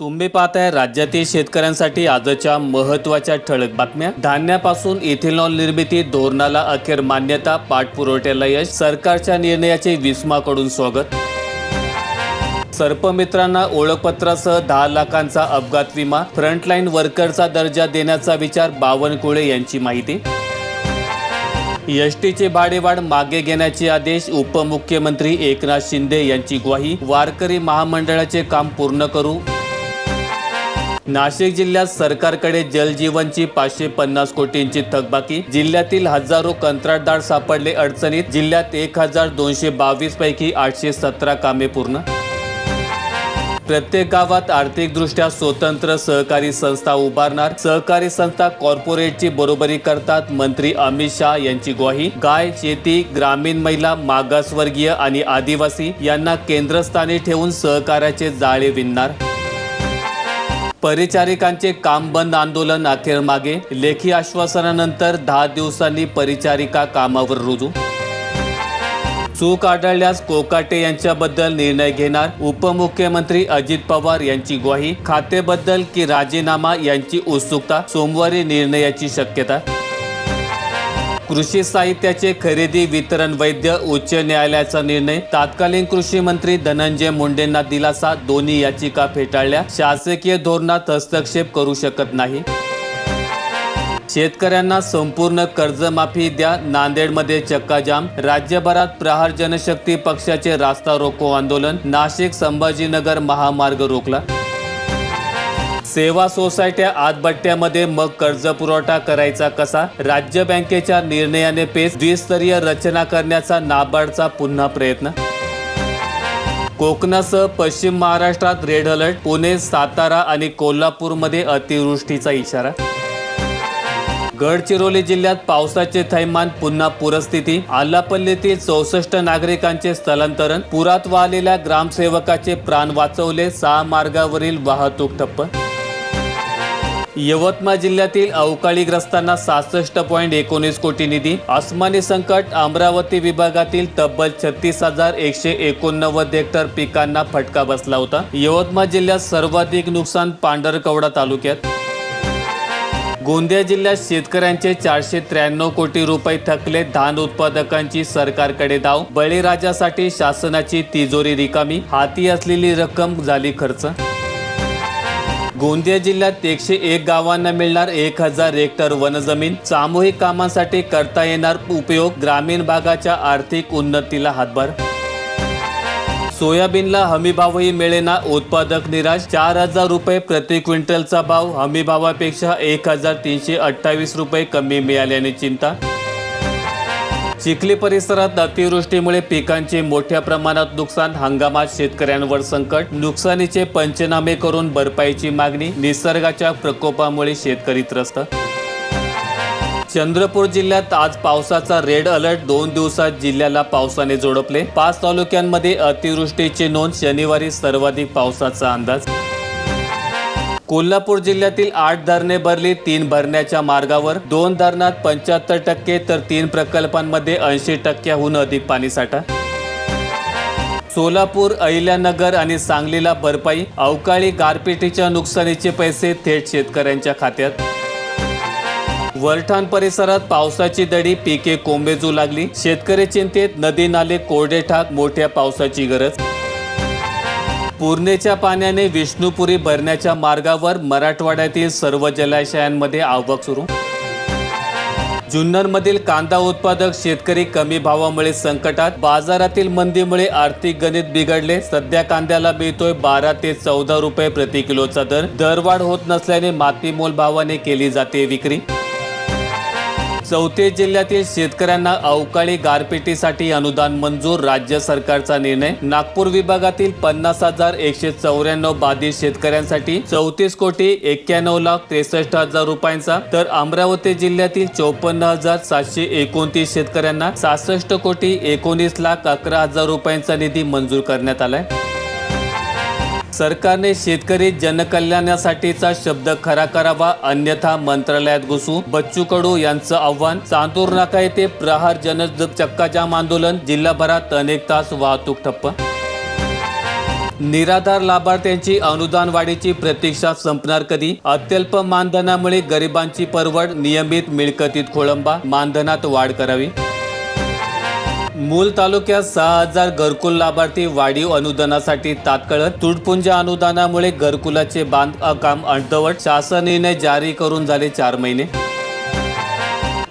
तुम्ही पाहताय राज्यातील शेतकऱ्यांसाठी आजच्या महत्त्वाच्या ठळक बातम्या. धान्यापासून इथेनॉल निर्मिती धोरणाला अखेर मान्यता पाठपुरवठ्याला यश सरकारच्या निर्णयाचे विस्माकडून स्वागत. सर्पमित्रांना ओळखपत्रासह दहा लाखांचा अपघात विमा फ्रंटलाईन वर्करचा दर्जा देण्याचा विचार बावनकुळे यांची माहिती. एसटीचे भाडेवाढ मागे घेण्याचे आदेश उपमुख्यमंत्री एकनाथ शिंदे यांची ग्वाही वारकरी महामंडळाचे काम पूर्ण करू. नाशिक जिल्ह्यात सरकारकडे जलजीवनची पाचशे पन्नास कोटींची थकबाकी. जिल्ह्यातील हजारो कंत्राटदार सापडले अडचणीत. जिल्ह्यात एक हजार दोनशे बावीस पैकी आठशे सतरा कामे पूर्ण. प्रत्येक गावात आर्थिकदृष्ट्या स्वतंत्र सहकारी संस्था उभारणार. सहकारी संस्था कॉर्पोरेटची बरोबरी करतात मंत्री अमित शहा यांची ग्वाही. गाय शेती ग्रामीण महिला मागासवर्गीय आणि आदिवासी यांना केंद्रस्थानी ठेवून सहकार्याचे जाळे विणणार. परिचारिकांचे काम बंद आंदोलन अखेर मागे. लेखी आश्वासनानंतर दहा दिवसांनी परिचारिका कामावर रुजू. चूक आढळल्यास कोकाटे यांच्याबद्दल निर्णय घेणार उपमुख्यमंत्री अजित पवार यांची ग्वाही खातेबद्दल की राजीनामा यांची उत्सुकता सोमवारी निर्णयाची शक्यता कृषी साहित्याचे खरेदी वितरण वैद्य उच्च न्यायालयाचा निर्णय तात्कालीन कृषी मंत्री धनंजय मुंडेंना दिलासा दोन्ही याचिका फेटाळल्या. शासकीय धोरणात हस्तक्षेप करू शकत नाही. शेतकऱ्यांना संपूर्ण कर्जमाफी द्या नांदेडमध्ये चक्काजाम. राज्यभरात प्रहार जनशक्ती पक्षाचे रास्ता रोको आंदोलन. नाशिक संभाजीनगर महामार्ग रोखला. सेवा सोसायट्या आतबट्ट्यामध्ये मग कर्ज पुरवठा करायचा कसा? राज्य बँकेच्या निर्णयाने पेच द्विस्तरीय रचना करण्याचा नाबार्डचा पुन्हा प्रयत्न? कोकणासह पश्चिम महाराष्ट्रात रेड अलर्ट पुणे सातारा आणि कोल्हापूरमध्ये अतिवृष्टीचा इशारा? गडचिरोली जिल्ह्यात पावसाचे थैमान पुन्हा पूरस्थिती? आलापल्लीतील चौसष्ट नागरिकांचे स्थलांतरण? पुरात वाहलेल्या ग्रामसेवकाचे प्राण वाचवले? सहा मार्गावरील वाहतूक ठप्प? यवतमाळ जिल्ह्यातील अवकाळीग्रस्तांना सहासष्ट पॉईंट एकोणीस कोटी निधी आसमानी संकट अमरावती विभागातील तब्बल छत्तीस हजार एकशे एकोणनव्वद हेक्टर पिकांना फटका बसला होता. यवतमाळ जिल्ह्यात सर्वाधिक नुकसान पांढरकवडा तालुक्यात. गोंदिया जिल्ह्यात शेतकऱ्यांचे चारशे त्र्याण्णव कोटी रुपये थकले धान उत्पादकांची सरकारकडे धाव बळीराजासाठी शासनाची तिजोरी रिकामी हाती असलेली रक्कम झाली खर्च गोंदिया जिल्ह्यात एकशे एक गावांना मिळणार एक हजार हेक्टर वनजमीन. सामूहिक कामांसाठी करता येणार उपयोग ग्रामीण भागाच्या आर्थिक उन्नतीला हातभार. सोयाबीनला हमीभावही मिळेना उत्पादक निराश. चार हजार रुपये प्रति क्विंटलचा भाव. हमीभावापेक्षा एक हजार तीनशे अठ्ठावीस रुपये कमी मिळाल्याने चिंता. चिखली परिसरात अतिवृष्टीमुळे पिकांचे मोठ्या प्रमाणात नुकसान हंगामात शेतकऱ्यांवर संकट नुकसानीचे पंचनामे करून भरपाईची मागणी निसर्गाच्या प्रकोपामुळे शेतकरी त्रस्त. चंद्रपूर जिल्ह्यात आज पावसाचा रेड अलर्ट. दोन दिवसात जिल्ह्याला पावसाने जोडपले. पाच तालुक्यांमध्ये अतिवृष्टीची नोंद. शनिवारी सर्वाधिक पावसाचा अंदाज. कोल्हापूर जिल्ह्यातील आठ धरणे भरली तीन भरण्याच्या मार्गावर. दोन धरणात पंच्याहत्तर टक्के तर तीन प्रकल्पांमध्ये ऐंशी टक्क्याहून अधिक पाणीसाठा सोलापूर अहिल्यानगर आणि सांगलीला भरपाई अवकाळी गारपिटीच्या नुकसानीचे पैसे थेट शेतकऱ्यांच्या खात्यात. वरठाण परिसरात पावसाची दडी पिके कोंबेजू लागली. शेतकरी चिंतेत नदी नाले कोरडे ठाक मोठ्या पावसाची गरज. पूर्णेच्या पाण्याने विष्णुपुरी भरण्याच्या मार्गावर मराठवाड्यातील सर्व जलाशयांमध्ये आवक सुरू. जुन्नरमधील कांदा उत्पादक शेतकरी कमी भावामुळे संकटात बाजारातील मंदीमुळे आर्थिक गणित बिघडले. सध्या कांद्याला मिळतोय बारा ते चौदा रुपये प्रति किलोचा दर. दरवाढ होत नसल्याने मातीमोल भावाने केली जाते विक्री. चौथे जिल्ह्यातील शेतकऱ्यांना अवकाळी गारपिटीसाठी अनुदान मंजूर राज्य सरकारचा निर्णय. नागपूर विभागातील पन्नास हजार एकशे चौऱ्याण्णव बाधित शेतकऱ्यांसाठी चौतीस कोटी एक्क्याण्णव लाख त्रेसष्ट हजार रुपयांचा. तर अमरावती जिल्ह्यातील चौपन्न हजार सातशे एकोणतीस शेतकऱ्यांना सहासष्ट कोटी एकोणीस लाख अकरा हजार रुपयांचा निधी मंजूर करण्यात आलाय. सरकारने शेतकरी जनकल्याणासाठीचा शब्द खरा करावा अन्यथा मंत्रालयात घुसू. बच्चू कडू यांचं आव्हान चांदूर नाका येथे प्रहार जन चक्काजाम आंदोलन जिल्हाभरात अनेक तास वाहतूक ठप्प. निराधार लाभार्थ्यांची अनुदान वाढीची प्रतीक्षा संपणार कधी? अत्यल्प मानधनामुळे गरिबांची परवड नियमित मिळकतीत खोळंबा मानधनात वाढ करावी. मूल तालुक्यात सहा हजार घरकुल लाभार्थी वाढीव अनुदानासाठी तात्काळ तुटपुंज्या अनुदानामुळे घरकुलाचे बांध काम अर्धवट. शासन निर्णय जारी करून झाले चार महिने.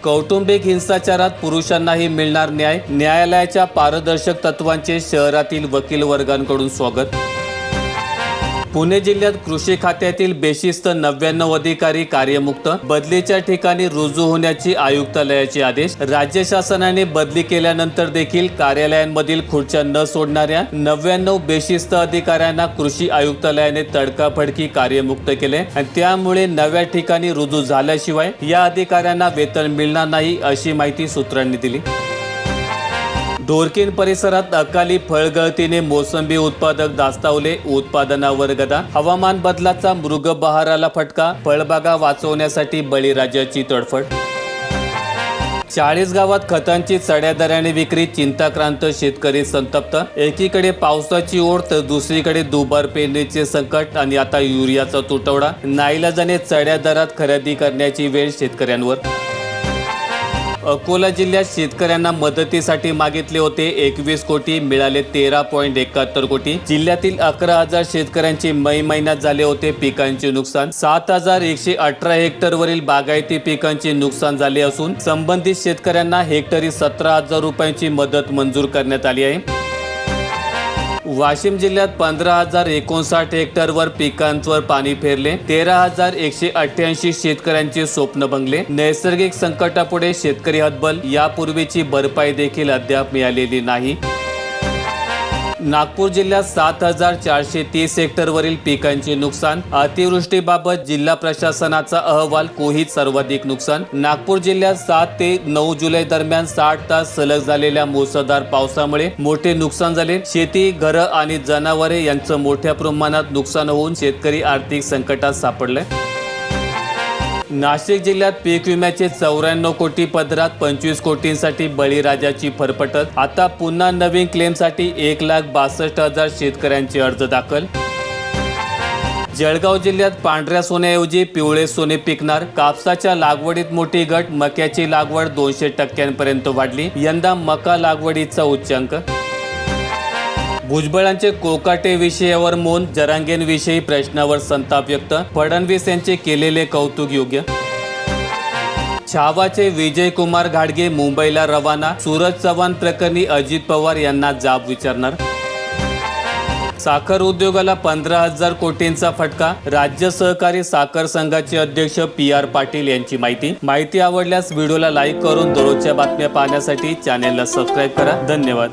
कौटुंबिक हिंसाचारात पुरुषांनाही मिळणार न्याय. न्यायालयाच्या पारदर्शक तत्वांचे शहरातील वकील वर्गांकडून स्वागत. पुणे जिल्ह्यात कृषी खात्यातील बेशिस्त नव्याण्णव अधिकारी कार्यमुक्त बदलीच्या ठिकाणी रुजू होण्याची आयुक्तालयाचे आदेश. राज्य शासनाने बदली केल्यानंतर देखील कार्यालयांमधील खुर्च्या न सोडणाऱ्या नव्याण्णव बेशिस्त अधिकाऱ्यांना कृषी आयुक्तालयाने तडकाफडकी कार्यमुक्त केले. आणि त्यामुळे नव्या ठिकाणी रुजू झाल्याशिवाय या अधिकाऱ्यांना वेतन मिळणार नाही अशी माहिती सूत्रांनी दिली. ढोरकीन परिसरात अकाली फळगळतीने मोसंबी उत्पादक दास्तावले उत्पादनावर गदा. हवामान बदलाचा मृग बहाराला फटका फळबागा वाचवण्यासाठी बळीराजाची तडफड. चाळीस गावात खतांची चढ्या दराने विक्री चिंताक्रांत शेतकरी संतप्त. एकीकडे पावसाची ओढ तर दुसरीकडे दुबार पेरणीचे संकट आणि आता युरियाचा तुटवडा. नाईलाजाने चढ्या दरात खरेदी करण्याची वेळ शेतकऱ्यांवर. अकोला जिल्ह्यात शेतकऱ्यांना मदतीसाठी मागितले होते एकवीस कोटी मिळाले तेरा पॉईंट एकाहत्तर कोटी. जिल्ह्यातील अकरा हजार शेतकऱ्यांचे मै महिन्यात झाले होते पिकांचे नुकसान. सात हजार एकशे अठरा हेक्टरवरील बागायती पिकांचे नुकसान झाले असून संबंधित शेतकऱ्यांना हेक्टरी सतरा हजार रुपयांची मदत मंजूर करण्यात आली आहे. वाशिम जिल्ह्यात पंधरा हजार एकोणसाठ हेक्टरवर पिकांवर पाणी फेरले. तेरा हजार एकशे अठ्ठ्याऐंशी शेतकऱ्यांचे स्वप्न भंगले नैसर्गिक संकटापुढे शेतकरी हतबल यापूर्वीची भरपाई देखील अद्याप मिळालेली नाही. नागपूर जिल्ह्यात सात हजार चारशे तीस हेक्टरवरील पिकांचे नुकसान. अतिवृष्टीबाबत जिल्हा प्रशासनाचा अहवाल कोहीत सर्वाधिक नुकसान. नागपूर जिल्ह्यात सात ते नऊ जुलै दरम्यान साठ तास सलग झालेल्या मुसळधार पावसामुळे मोठे नुकसान झाले. शेती घरं आणि जनावरे यांचं मोठ्या प्रमाणात नुकसान होऊन शेतकरी आर्थिक संकटात सापडले. नाशिक जिल्ह्यात पीक विम्याचे चौऱ्याण्णव कोटी पदरात पंचवीस कोटींसाठी बळीराजाची फरफटत. आता पुन्हा नवीन क्लेमसाठी एक लाख बासष्ट हजार शेतकऱ्यांचे अर्ज दाखल. जळगाव जिल्ह्यात पांढऱ्या सोन्याऐवजी पिवळे सोने पिकणार. कापसाच्या लागवडीत मोठी घट मक्याची लागवड दोनशे टक्क्यांपर्यंत वाढली. यंदा मका लागवडीचा उच्चांक भुजबळांचे कोकाटे विषयावर मौन जरांगेंविषयी प्रश्नावर संताप व्यक्त फडणवीस यांचे केलेले कौतुक योग्य. छावाचे विजय कुमार घाडगे मुंबईला रवाना सूरज चव्हाण प्रकरणी अजित पवार यांना जाब विचारणार. साखर उद्योगाला पंधरा हजार कोटींचा फटका राज्य सहकारी साखर संघाचे अध्यक्ष पी आर पाटील यांची माहिती. माहिती आवडल्यास व्हिडिओला लाईक करून दररोजच्या बातम्या पाहण्यासाठी चॅनेलला सबस्क्राईब करा. धन्यवाद.